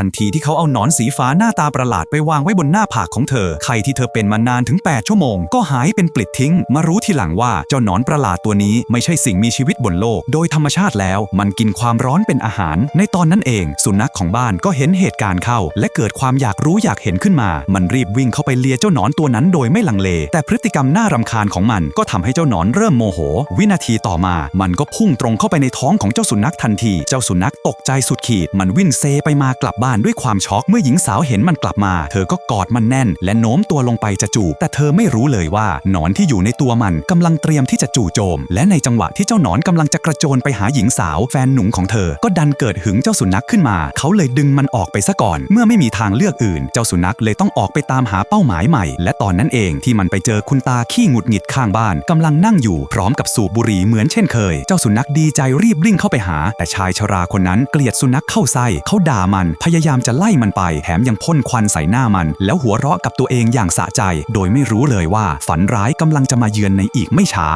ทันทีที่เขาเอาหนอนสีฟ้าหน้าตาประหลาดไปวางไว้บนหน้าผากของเธอ ไข่ที่เธอเป็นมานานถึง 8 ชั่วโมง ก็หายเป็นปลิดทิ้ง มารู้ทีหลังว่าเจ้าหนอนประหลาดตัวนี้ไม่ใช่สิ่งมีชีวิตบนโลก โดยธรรมชาติแล้ว มันกินความร้อนเป็นอาหาร ในตอนนั้นเอง สุนัขของบ้านก็เห็นเหตุการณ์เข้า และเกิดความอยากรู้อยากเห็นขึ้นมา มันรีบวิ่งเข้าไปเลียเจ้าหนอนตัวนั้นโดยไม่ลังเล แต่พฤติกรรมน่ารำคาญของมันก็ทำให้เจ้าหนอนเริ่มโมโห วินาทีต่อมา มันก็พุ่งตรงเข้าไปในท้องของเจ้าสุนัขทันที เจ้าสุนัขตกใจสุดขีด มันวิ่งเซไปมากลับบ้านด้วยความช็อกเมื่อหญิงสาวเห็นมันกลับมา เธอก็กอดมันแน่น และโน้มตัวลงไปจะจูบ แต่เธอไม่รู้เลยว่าหนอนที่อยู่ในตัวมันกำลังเตรียมที่จะจู่โจม และในจังหวะที่เจ้าหนอนกำลังจะกระโจนไปหาหญิงสาว แฟนหนุ่มของเธอ ก็ดันเกิดหึงเจ้าสุนัขขึ้นมา เขาเลยดึงมันออกไปซะก่อน เมื่อไม่มีทางเลือกอื่น เจ้าสุนัขเลยต้องออกไปตามหาเป้าหมายใหม่ และตอนนั้นเองที่มันไปเจอคุณตาขี้หงุดหงิดข้างบ้านกำลังนั่งอยู่พร้อมกับสูบบุหรี่เหมือนเช่นเคย เจ้าสุนัขดีใจรีบวิ่งเข้าไปหา แต่ชายชราคนนั้นเกลียดสุนัขเข้าไส้เขาด่ามันพยายามจะไล่มันไป แถมยังพ่นควันใส่หน้ามัน แล้วหัวเราะกับตัวเองอย่างสะใจ โดยไม่รู้เลยว่าฝันร้ายกำลังจะมาเยือนในอีกไม่ช้า